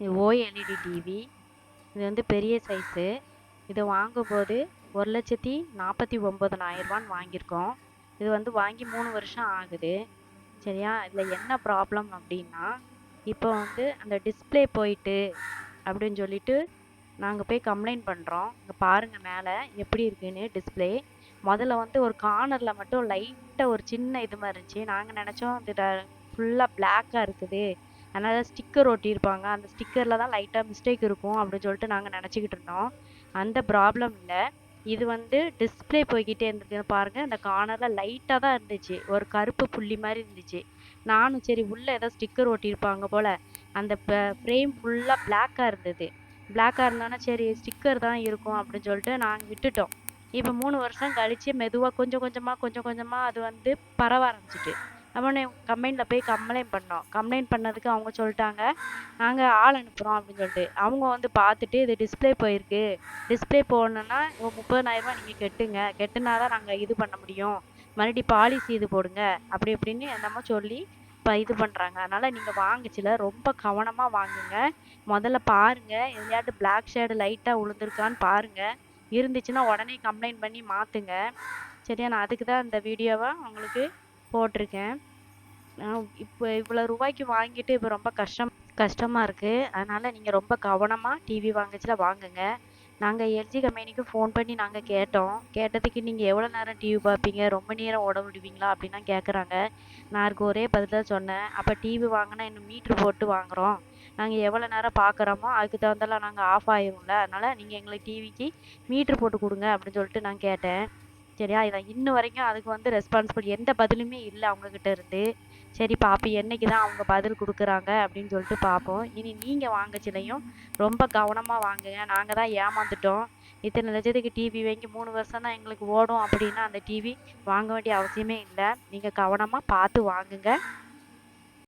இது OLED TV. இது வந்து பெரிய சைஸு இதை வாங்கும்போது ஒரு லட்சத்தி நாற்பத்தி ஒம்பதனாயிரரூபான்னு வாங்கியிருக்கோம். இது வந்து வாங்கி மூணு வருஷம் ஆகுது. சரியா? இதில் என்ன ப்ராப்ளம் அப்படின்னா இப்போ வந்து அந்த டிஸ்பிளே போயிட்டு அப்படின்னு சொல்லிட்டு நாங்கள் போய் கம்ப்ளைண்ட் பண்ணுறோம் இங்கே பாருங்கள் மேலே எப்படி இருக்குன்னு டிஸ்பிளே முதல்ல வந்து ஒரு கார்னரில் மட்டும் லைட்டாக ஒரு சின்ன இது மாதிரி இருந்துச்சு. நாங்கள் நினச்சோம் அது ஃபுல்லாக பிளாக்காக இருக்குது. அதனால் ஸ்டிக்கர் ஒட்டியிருப்பாங்க. அந்த ஸ்டிக்கரில் தான் லைட்டாக மிஸ்டேக் இருக்கும் அப்படின்னு சொல்லிட்டு நாங்கள் நினச்சிக்கிட்டு இருந்தோம். அந்த ப்ராப்ளம் இல்லை இது வந்து டிஸ்பிளே போய்கிட்டே இருந்தது. பாருங்கள் அந்த கார்னரில் லைட்டாக தான் இருந்துச்சு. ஒரு கருப்பு புள்ளி மாதிரி இருந்துச்சு. நானும் சரி உள்ளே ஏதோ ஸ்டிக்கர் ஒட்டியிருப்பாங்க போல். அந்த ஃப்ரேம் ஃபுல்லாக பிளாக்காக இருந்தது. பிளாக்காக இருந்தோன்னா சரி ஸ்டிக்கர் தான் இருக்கும் அப்படின்னு சொல்லிட்டு நாங்கள் விட்டுட்டோம். இப்போ மூணு வருஷம் கழித்து மெதுவாக கொஞ்சம் கொஞ்சமாக கொஞ்சம் கொஞ்சமாக அது வந்து பரவ ஆரம்பிச்சிட்டு. அவனை கம்பெனியில் போய் கம்ப்ளைண்ட் பண்ணோம். கம்ப்ளைண்ட் பண்ணதுக்கு அவங்க சொல்லிட்டாங்க நாங்கள் ஆள் அனுப்புகிறோம் அப்படின்னு சொல்லிட்டு. அவங்க வந்து பார்த்துட்டு இது டிஸ்பிளே போயிருக்கு. டிஸ்பிளே போடணுன்னா முப்பதனாயிரரூபா நீங்கள் கெட்டுங்க. கெட்டுனா தான் நாங்கள் இது பண்ண முடியும். மறுபடி பாலிசி இது போடுங்க. அப்படி இப்படின்னு என்னமோ சொல்லி இப்போ இது பண்ணுறாங்க அதனால் நீங்கள் வாங்குச்சில ரொம்ப கவனமாக வாங்குங்க. முதல்ல பாருங்கள் எதையாட்டு பிளாக் ஷேடு லைட்டாக விழுந்திருக்கான்னு பாருங்கள் இருந்துச்சுன்னா உடனே கம்ப்ளைண்ட் பண்ணி மாற்றுங்க சரியா? நான் அதுக்கு தான் இந்த வீடியோவை உங்களுக்கு போட்டிருக்கேன். இப்போ இவ்வளோ ரூபாய்க்கு வாங்கிட்டு இப்போ ரொம்ப கஷ்டம் கஷ்டமாக இருக்குது அதனால் நீங்கள் ரொம்ப கவனமாக டிவி வாங்கச்சில் வாங்குங்க. நாங்கள் எல்ஜி கம்பெனிக்கு ஃபோன் பண்ணி நாங்கள் கேட்டோம். கேட்டதுக்கு நீங்கள் எவ்வளோ நேரம் டிவி பார்ப்பீங்க? ரொம்ப நேரம் ஓட விடுவீங்களா? அப்படின்லாம் கேட்குறாங்க நான் அதுக்கு ஒரே பதில் தான் சொன்னேன். அப்போ டிவி வாங்கினா இன்னும் மீட்ரு போட்டு வாங்குகிறோம் நாங்கள் எவ்வளோ நேரம் பார்க்குறோமோ அதுக்கு தகுந்தெல்லாம் நாங்கள் ஆஃப் ஆயிரும்ல. அதனால் நீங்கள் எங்களுக்கு டிவிக்கு மீட்ரு போட்டு கொடுங்க அப்படின்னு சொல்லிட்டு நான் கேட்டேன். சரியா? இதை இன்ன வரைக்கும் அதுக்கு வந்து ரெஸ்பான்சிபிள் எந்த பதிலுமே இல்லை அவங்கக்கிட்ட இருந்து. சரி பார்ப்போம் என்னைக்கு தான் அவங்க பதில் கொடுக்குறாங்க அப்படின்னு சொல்லிட்டு பார்ப்போம் இனி நீங்கள் வாங்கச்சிலையும் ரொம்ப கவனமாக வாங்குங்க. நாங்கள் தான் ஏமாந்துட்டோம். இத்தனை லட்சத்துக்கு டிவி வாங்கி மூணு வருஷம் தான் எங்களுக்கு ஓடும் அப்படின்னா அந்த டிவி வாங்க வேண்டிய அவசியமே இல்லை. நீங்கள் கவனமாக பார்த்து வாங்குங்க.